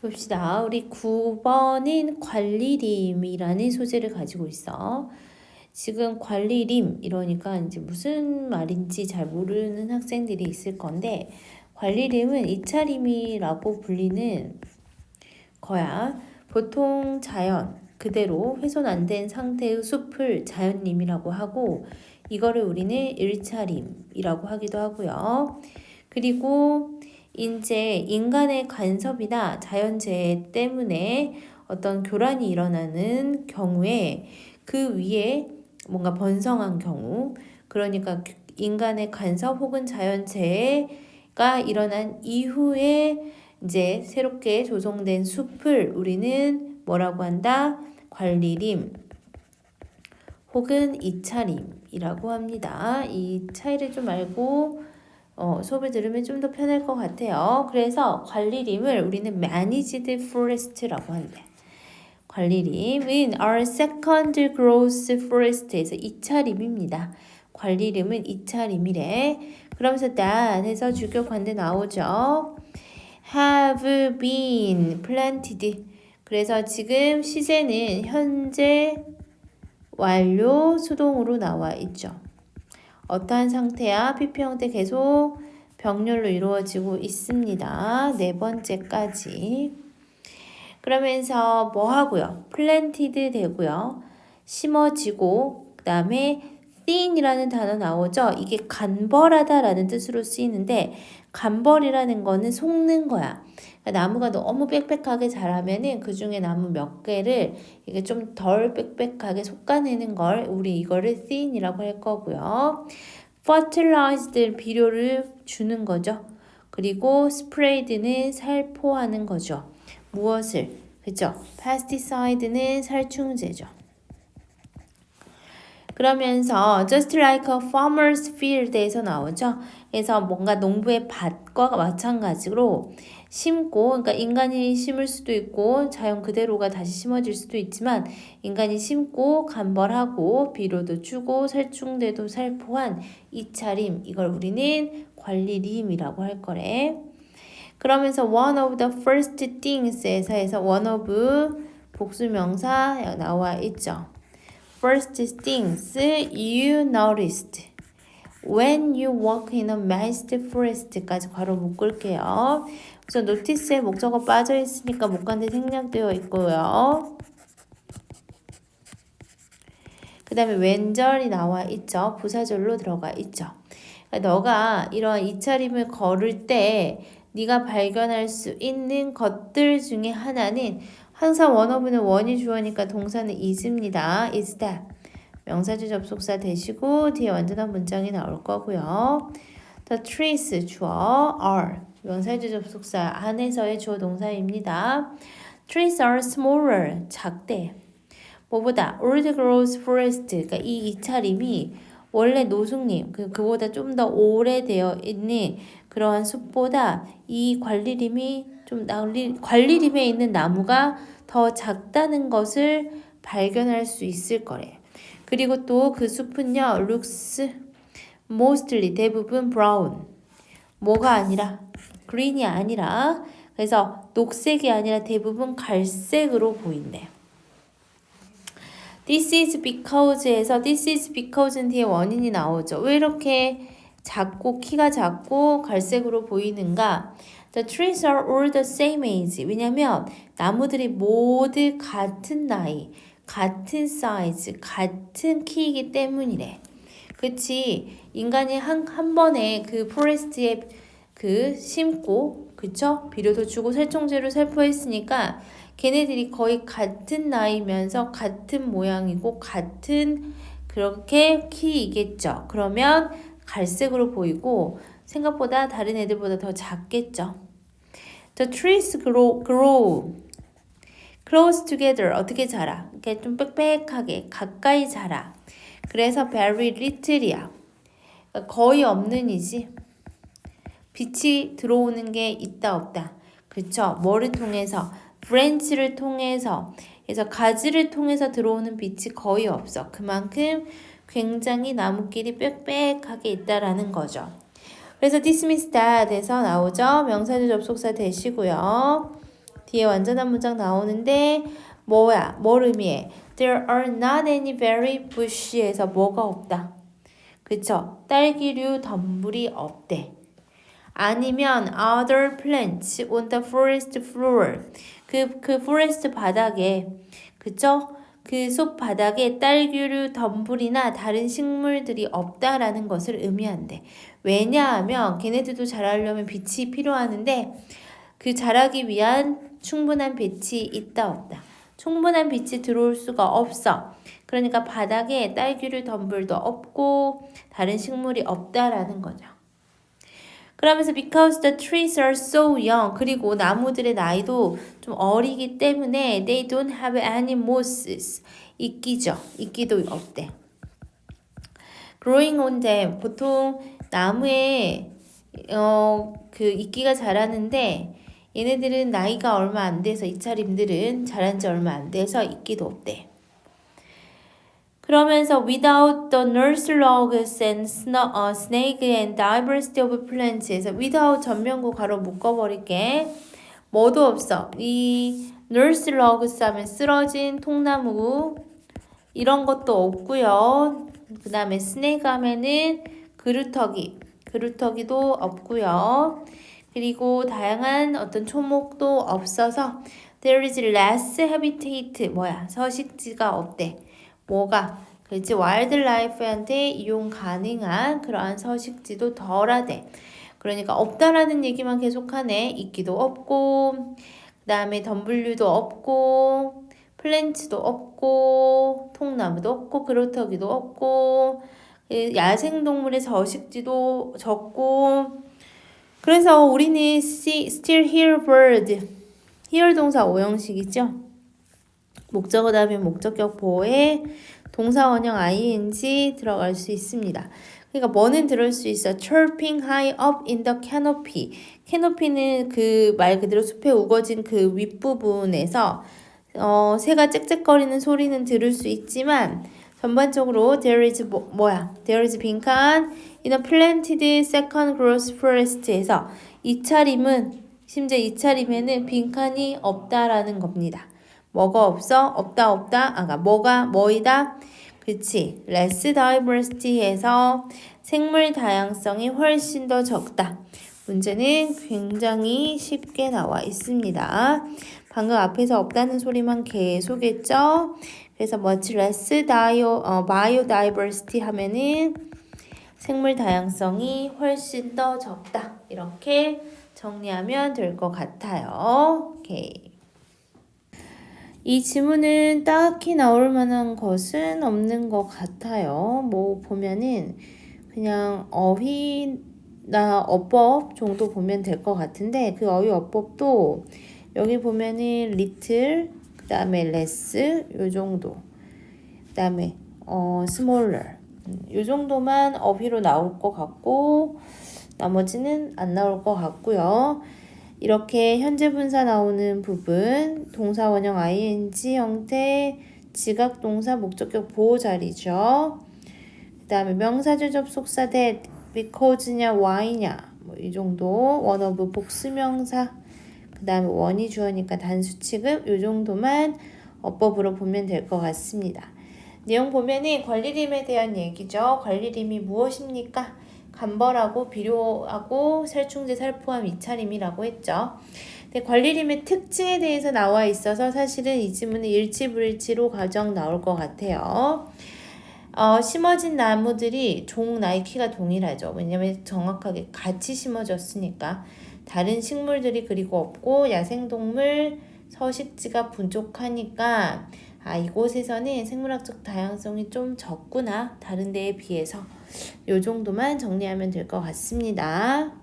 봅시다. 우리 9번은 관리림이라는 소재를 가지고 있어. 지금 관리림 이러니까 이제 무슨 말인지 잘 모르는 학생들이 있을 건데 관리림은 이차림이라고 불리는 거야. 보통 자연 그대로 훼손 안 된 상태의 숲을 자연림이라고 하고 이거를 우리는 일차림이라고 하기도 하고요. 그리고 이제 인간의 간섭이나 자연재해 때문에 어떤 교란이 일어나는 경우에 그 위에 뭔가 번성한 경우 그러니까 인간의 간섭 혹은 자연재해가 일어난 이후에 이제 새롭게 조성된 숲을 우리는 뭐라고 한다? 관리림 혹은 이차림이라고 합니다. 이 차이를 좀 알고 어, 수업을 들으면 좀 더 편할 것 같아요. 그래서 관리림을 우리는 managed forest라고 한대. 관리림은 our second growth forest에서 2차 림입니다. 관리림은 2차 림이래. 그러면서 that 해서 주격 관대 나오죠. have been planted. 그래서 지금 시제는 현재 완료 수동으로 나와 있죠. 어떠한 상태야? PP 형태 계속 병렬로 이루어지고 있습니다. 네 번째까지. 그러면서 뭐 하고요? 플랜티드 되고요. 심어지고 그다음에 thin이라는 단어 나오죠. 이게 간벌하다라는 뜻으로 쓰이는데 간벌이라는 거는 속는 거야. 그러니까 나무가 너무 빽빽하게 자라면은 그 중에 나무 몇 개를 이게 좀 덜 빽빽하게 솎아내는 걸 우리 이거를 thin이라고 할 거고요. fertilized 비료를 주는 거죠. 그리고 sprayed는 살포하는 거죠. 무엇을? 그죠? pesticide는 살충제죠. 그러면서 just like a farmer's field에서 나오죠. 그래서 뭔가 농부의 밭과 마찬가지로 심고, 그러니까 인간이 심을 수도 있고 자연 그대로가 다시 심어질 수도 있지만 인간이 심고 간벌하고 비료도 주고 살충제도 살포한 이차림 이걸 우리는 관리림이라고 할 거래. 그러면서 one of the first things에서 해서 one of 복수명사 나와 있죠. First things you noticed when you walk in a mist forest까지 괄호 묶을게요. 우선 노티스에 목적어 빠져 있으니까 목관대 생략되어 있고요. 그 다음에 왼절이 나와 있죠. 부사절로 들어가 있죠. 그러니까 너가 이런 이차림을 걸을 때 네가 발견할 수 있는 것들 중에 하나는 항상 원어브는 원이 주어니까 동사는 is입니다. is that. 명사주 접속사 대시고 뒤에 완전한 문장이 나올 거고요. The trees 주어 are. 명사주 접속사 안에서의 주어 동사입니다. Trees are smaller. 작대. 뭐보다 old growth forest. 그러니까 이 이차림이 원래 노숙림, 그, 그보다 좀 더 오래되어 있는 그러한 숲보다 이 관리림이 좀 관리림에 있는 나무가 더 작다는 것을 발견할 수 있을 거래요. 그리고 또 그 숲은요, looks mostly 대부분 brown. 뭐가 아니라 green이 아니라 그래서 녹색이 아니라 대부분 갈색으로 보인대요. This is because에서 this is because는 뒤에 원인이 나오죠. 왜 이렇게 작고 키가 작고 갈색으로 보이는가? The trees are all the same age. 왜냐면 나무들이 모두 같은 나이, 같은 사이즈, 같은 키이기 때문이래. 그치? 인간이 한, 한 번에 그 포레스트에 그 심고, 그쵸? 비료도 주고 살충제로 살포했으니까 걔네들이 거의 같은 나이면서 같은 모양이고 같은 그렇게 키이겠죠. 그러면 갈색으로 보이고 생각보다 다른 애들보다 더 작겠죠. The trees grow, grow close together. 어떻게 자라? 이렇게 좀 빽빽하게 가까이 자라. 그래서 very little이야. 거의 없는 이지. 빛이 들어오는 게 있다 없다. 그렇죠? 뭐를 통해서? 브랜치를 통해서 그래서 가지를 통해서 들어오는 빛이 거의 없어. 그만큼 굉장히 나무끼리 빽빽하게 있다라는 거죠. 그래서 dismiss that에서 나오죠. 명사절 접속사 대시고요. 뒤에 완전한 문장 나오는데 뭐야? 뭘 의미해? There are not any berry bush에서 뭐가 없다. 그쵸? 딸기류 덤불이 없대. 아니면 other plants on the forest floor. 그, 그 forest 바닥에, 그쵸? 그숲 바닥에 딸기류 덤불이나 다른 식물들이 없다라는 것을 의미한대. 왜냐하면 걔네들도 자라려면 빛이 필요하는데 그 자라기 위한 충분한 빛이 있다 없다. 충분한 빛이 들어올 수가 없어. 그러니까 바닥에 딸기류 덤불도 없고 다른 식물이 없다라는 거죠. 그러면서 because the trees are so young 그리고 나무들의 나이도 좀 어리기 때문에 they don't have any mosses 이끼죠. 이끼도 없대. growing on them 보통 나무에 어 그 이끼가 자라는데 얘네들은 나이가 얼마 안 돼서 이 차림들은 자란 지 얼마 안 돼서 이끼도 없대. 그러면서 without the nurse logs and 어, snake and diversity of plants에서 without 전면구 가로 묶어버릴게. 뭐도 없어. 이 nurse logs 하면 쓰러진 통나무 이런 것도 없고요. 그 다음에 snake 하면은 그루터기 그루터기도 없고요. 그리고 다양한 어떤 초목도 없어서 there is less habitat 뭐야 서식지가 없대. 뭐가 그렇지 와일드라이프한테 이용 가능한 그러한 서식지도 덜하대. 그러니까 없다라는 얘기만 계속하네. 있기도 없고 그 다음에 덤블류도 없고 플랜츠도 없고 통나무도 없고 그루터기도 없고 야생동물의 서식지도 적고 그래서 우리는 see, still hear bird hear 동사 오형식이죠. 목적어 다음에 목적격 보호에 동사 원형 ing 들어갈 수 있습니다. 그러니까 뭐는 들을 수 있어. chirping high up in the canopy. 캐노피는 그 말 그대로 숲에 우거진 그 윗부분에서 어, 새가 짹짹거리는 소리는 들을 수 있지만 전반적으로 there is 뭐, 뭐야? there is 빈칸 in a planted second growth forest에서 이 차림은 심지어 이 차림에는 빈칸이 없다라는 겁니다. 뭐가 없어? 없다 없다. 아까 뭐가 뭐이다? 그치. less diversity에서 생물 다양성이 훨씬 더 적다. 문제는 굉장히 쉽게 나와 있습니다. 방금 앞에서 없다는 소리만 계속했죠. 그래서 much less dio, 어, biodiversity 하면은 생물 다양성이 훨씬 더 적다. 이렇게 정리하면 될 것 같아요. 오케이. 이 지문은 딱히 나올 만한 것은 없는 것 같아요. 뭐 보면은 그냥 어휘나 어법 정도 보면 될 것 같은데 그 어휘 어법도 여기 보면은 little 그 다음에 less 요 정도 그 다음에 어 smaller 요 정도만 어휘로 나올 것 같고 나머지는 안 나올 것 같고요. 이렇게 현재 분사 나오는 부분 동사 원형 ing 형태 지각 동사 목적격 보호 자리죠. 그 다음에 명사절 접속사 that because냐 why냐 뭐 이 정도 원어브 복수명사 그 다음에 원이 주어니까 단수 취급 이 정도만 어법으로 보면 될 것 같습니다. 내용 보면은 관리림에 대한 얘기죠. 관리림이 무엇입니까? 간벌하고 비료하고 살충제 살포함 이차림이라고 했죠. 근데 관리림의 특징에 대해서 나와 있어서 사실은 이 지문은 일치불일치로 가정 나올 것 같아요. 어, 심어진 나무들이 종 나이 키가 동일하죠. 왜냐면 정확하게 같이 심어졌으니까 다른 식물들이 그리고 없고 야생동물 서식지가 부족하니까 아, 이곳에서는 생물학적 다양성이 좀 적구나. 다른 데에 비해서. 요 정도만 정리하면 될 것 같습니다.